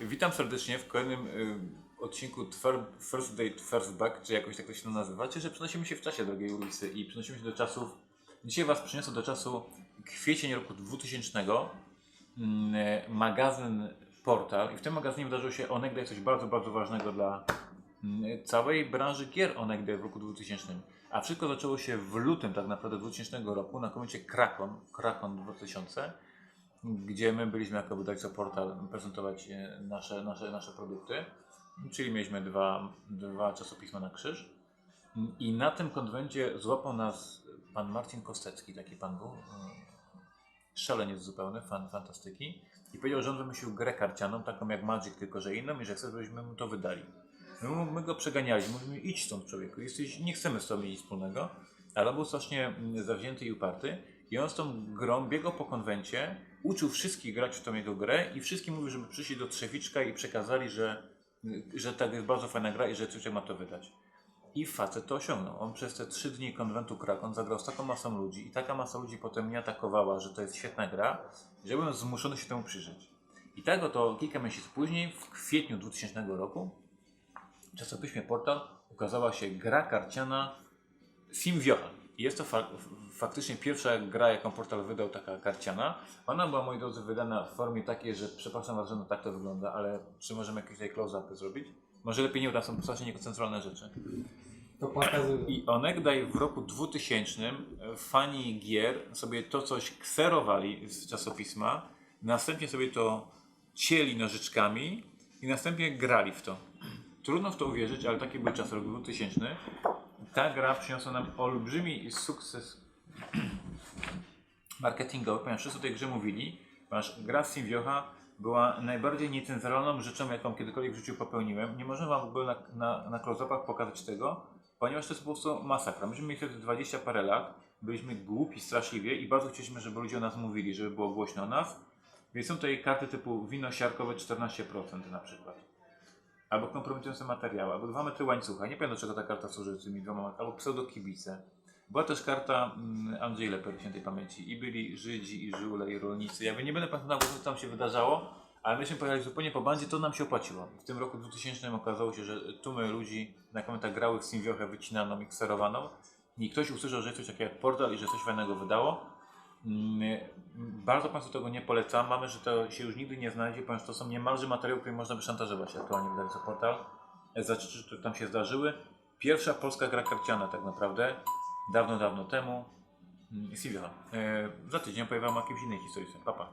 Witam serdecznie w kolejnym y, odcinku Twer- First Date First Back, czy jakoś tak to się to nazywa. Cieszę, przenosimy się w czasie, drogiej ulicy, i przenosimy się do czasów. Dzisiaj Was przeniosę do czasu kwiecień roku 2000. Mm, magazyn Portal. I w tym magazynie wydarzyło się onegdaj coś bardzo, bardzo ważnego dla całej branży gier onegdaj w roku 2000. A wszystko zaczęło się w lutym tak naprawdę 2000 roku na komicie Krakon, Krakon 2000 gdzie my byliśmy jako wydawca Portal prezentować e, nasze, nasze, nasze produkty. Czyli mieliśmy dwa, dwa czasopisma na krzyż. I na tym konwencie złapał nas pan Marcin Kostecki, taki pan był. e, Szaleniec zupełny, fan fantastyki. I powiedział, że on wymyślił grę karcianą, taką jak Magic, tylko że inną i że chce, żebyśmy mu to wydali. My, mu- my go przeganialiśmy, mówimy idź stąd człowieku, Jesteś, nie chcemy z tobą nic wspólnego. Ale on był strasznie mm, zawzięty i uparty. I on z tą grą biegał po konwencie, uczył wszystkich grać w tą jego grę i wszystkim mówił, żeby przyszli do Trzewiczka i przekazali, że, że tak jest bardzo fajna gra i że Trzewiczek ma to wydać. I facet to osiągnął. On przez te trzy dni konwentu Krakon zagrał z taką masą ludzi i taka masa ludzi potem mnie atakowała, że to jest świetna gra, że byłem zmuszony się temu przyjrzeć. I tak oto kilka miesięcy później, w kwietniu 2000 roku, w czasopiśmie Portal ukazała się gra karciana Sim Wiocha. I jest to fa- faktycznie pierwsza gra, jaką portal wydał, taka karciana. Ona była, moi drodzy, wydana w formie takiej, że przepraszam Was, że no tak to wygląda, ale czy możemy jakieś tutaj close-upy zrobić? Może lepiej nie, bo tam są strasznie niekoncentrowalne rzeczy. To pokazuje. I onegdaj w roku 2000 e, fani gier sobie to coś kserowali z czasopisma, następnie sobie to cieli nożyczkami i następnie grali w to. Trudno w to uwierzyć, ale taki był czas, rok 2000. Ta gra przyniosła nam olbrzymi sukces marketingowy, ponieważ wszyscy o tej grze mówili, ponieważ gra z Simviocha była najbardziej niecenzuralną rzeczą, jaką kiedykolwiek w życiu popełniłem. Nie możemy wam w ogóle na, na, na close-upach pokazać tego, ponieważ to jest po prostu masakra. Myśmy mieli wtedy 20 parę lat, byliśmy głupi straszliwie i bardzo chcieliśmy, żeby ludzie o nas mówili, żeby było głośno o nas. Więc są tutaj karty typu wino siarkowe 14% na przykład. Albo kompromitujące materiały, albo dwa metry łańcucha. Nie pamiętam czego ta karta służy tymi dwoma, albo pseudokibice. Była też karta mm, Andrzej Leper świętej pamięci. I byli Żydzi, i żule, i rolnicy. Ja nie będę pamiętał, co tam się wydarzało, ale myśmy pojechali zupełnie po bandzie, to nam się opłaciło. W tym roku 2000 okazało się, że tłumy ludzi na komentach grały w Simwiochę wycinaną i kserowaną. I ktoś usłyszał, że jest coś takiego jak portal i że coś fajnego wydało. Bardzo Państwu tego nie polecam. Mamy, że to się już nigdy nie znajdzie, ponieważ to są niemalże materiały, które można by szantażować aktualnie wydając portal. Za rzeczy, które tam się zdarzyły. Pierwsza polska gra karciana tak naprawdę. Dawno, dawno temu. Mm, Silvia. E, za tydzień o jakimś innej historii. Pa, pa.